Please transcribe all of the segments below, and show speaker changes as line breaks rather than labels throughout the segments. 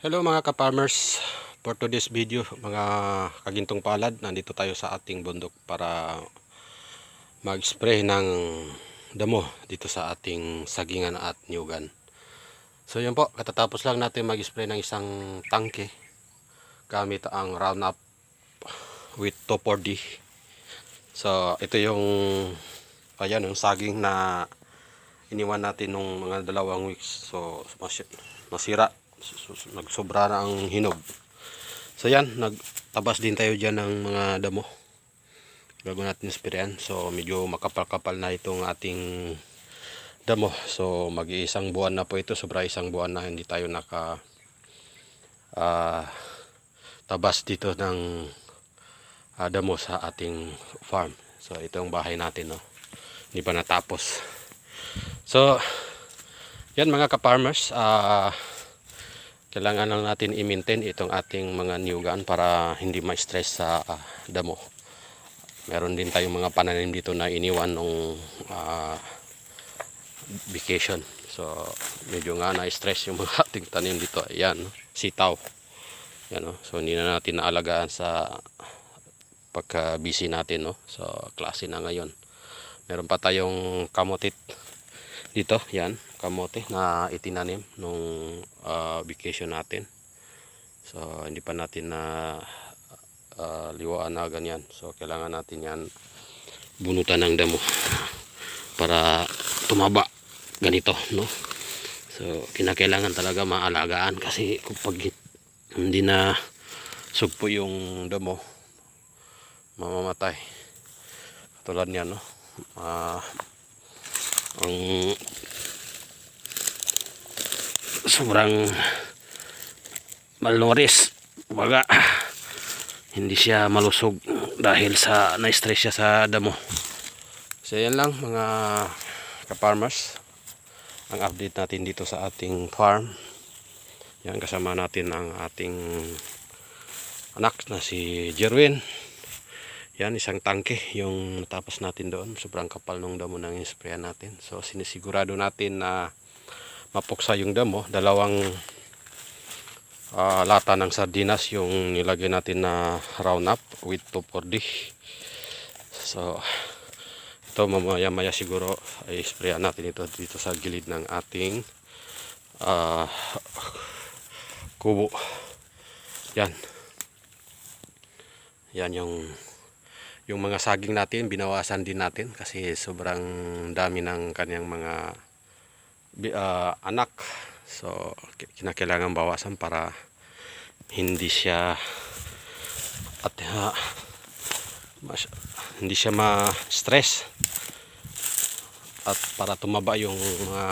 Hello mga ka-farmers. For today's video, mga kagintong palad, nandito tayo sa ating bundok para mag-spray ng damo dito sa ating sagingan at nyugan. So yun po, katatapos lang natin mag-spray ng isang tangke gamit ang Roundup with 2,4-D. So ito yung ayan, yung saging na iniwan natin nung mga dalawang weeks. So mas- masira nagsobra na ang hinog. So yan, nagtabas din tayo dyan ng mga damo. Bago natin sprayan. So medyo makapal-kapal na itong ating damo. So mag-iisang buwan na po ito. Sobra isang buwan na hindi tayo naka ah, tabas dito ng ah, damo sa ating farm. So ito yung bahay natin. No? Hindi pa natapos. So yan mga ka-farmers. Ah kailangan lang natin i-maintain itong ating mga niyugan para hindi ma-stress sa ah, damo. Meron din tayong mga pananim dito na iniwan nung ah, vacation. So, medyo nga na-stress yung mga ating tanim dito. Ayan, sitaw. Yan, no? So, hindi na natin naalagaan sa pagka-busy natin. No? So, klase na ngayon. Meron pa tayong kamotit dito. Yan, kamote na itinanim nung ah, vacation natin. So, hindi pa natin na ah, liwaan na ganyan. So, kailangan natin yan bunutan ng damo para tumaba ganito, no? So, kinakailangan talaga maalagaan kasi kapag hindi na sugpo yung damo, mamamatay. Katulad niyan, no? Ah, ang sobrang malnourished. Baga hindi siya malusog dahil sa na-stress siya sa damo. So yan lang mga ka-farmers. Ang update natin dito sa ating farm. Yan kasama natin ang ating anak na si Jerwin yan isang tangke yung natapos natin doon. Sobrang kapal ng damo ng sprayan natin. So sinisigurado natin na mapuksa yung damo. Dalawang ah, lata ng sardinas yung nilagay natin na round up with 2,4-D so ito mamaya maya siguro ay sprayan natin ito dito sa gilid ng ating ah, kubo. Yan. Yan yung yung mga saging natin binawasan din natin kasi sobrang dami ng kanyang mga ah, anak. So ki- kinakailangan bawasan para hindi siya at ah, mas, hindi siya ma-stress. At para tumaba yung mga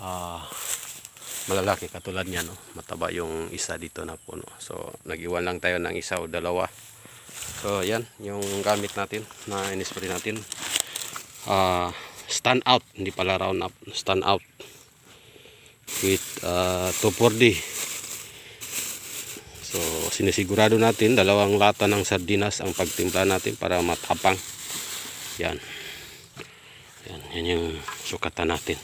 ah, malalaki katulad niya no mataba yung isa dito na puno. So nag-iwan lang tayo ng isa o dalawa so yan yung gamit natin na inispray natin. Ah stand out. Hindi pala round up stand out. With uh, 2,4-D so sinisigurado natin dalawang lata ng sardinas ang pagtimpla natin para matapang yan. Yan, yan yung sukatan natin.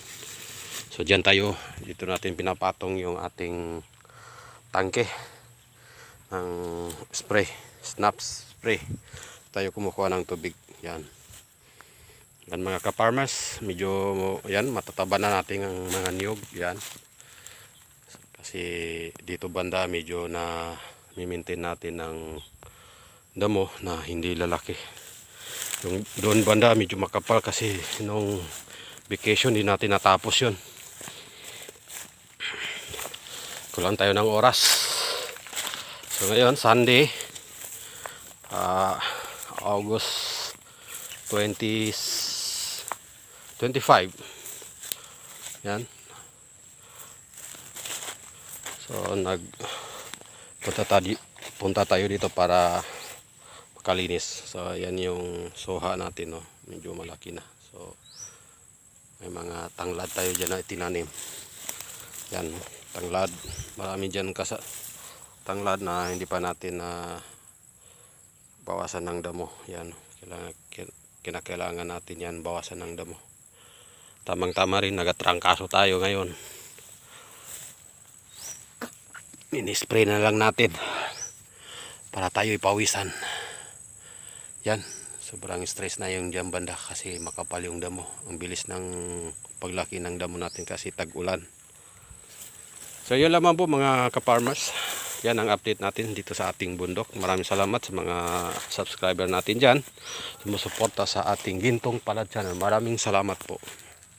So dyan tayo. Dito natin pinapatong yung ating tangke ng spray snaps spray tayo kumukuha ng tubig yan yan mga ka-farmers, medyo yan matataba na natin ang mga niyog, yan. Kasi dito banda medyo na mi-maintain natin ng damo na hindi lalaki. Yung doon banda medyo makapal kasi nung vacation di natin natapos 'yon. Kulang tayo ng oras. So ngayon Sunday ah August 20 25 yan. So nag punta tayo, punta tayo dito para makalinis. So yan yung soha natin no? Medyo malaki na. So may mga tanglad tayo dyan na itinanim. Yan tanglad. Marami dyan kasa tanglad na hindi pa natin na bawasan ng damo yan kailangan kinakailangan natin yan bawasan ng damo tamang tama rin nagatrangkaso tayo ngayon Mini-spray na lang natin para tayo ipawisan. Yan, sobrang stress na yung dyan banda kasi makapal yung damo. Ang bilis ng paglaki ng damo natin kasi tag-ulan. So yun lamang po mga ka-farmers. Yan ang update natin dito sa ating bundok. Maraming salamat sa mga subscriber natin dyan. Sumusuporta sa ating Gintong Palad channel. Maraming salamat po.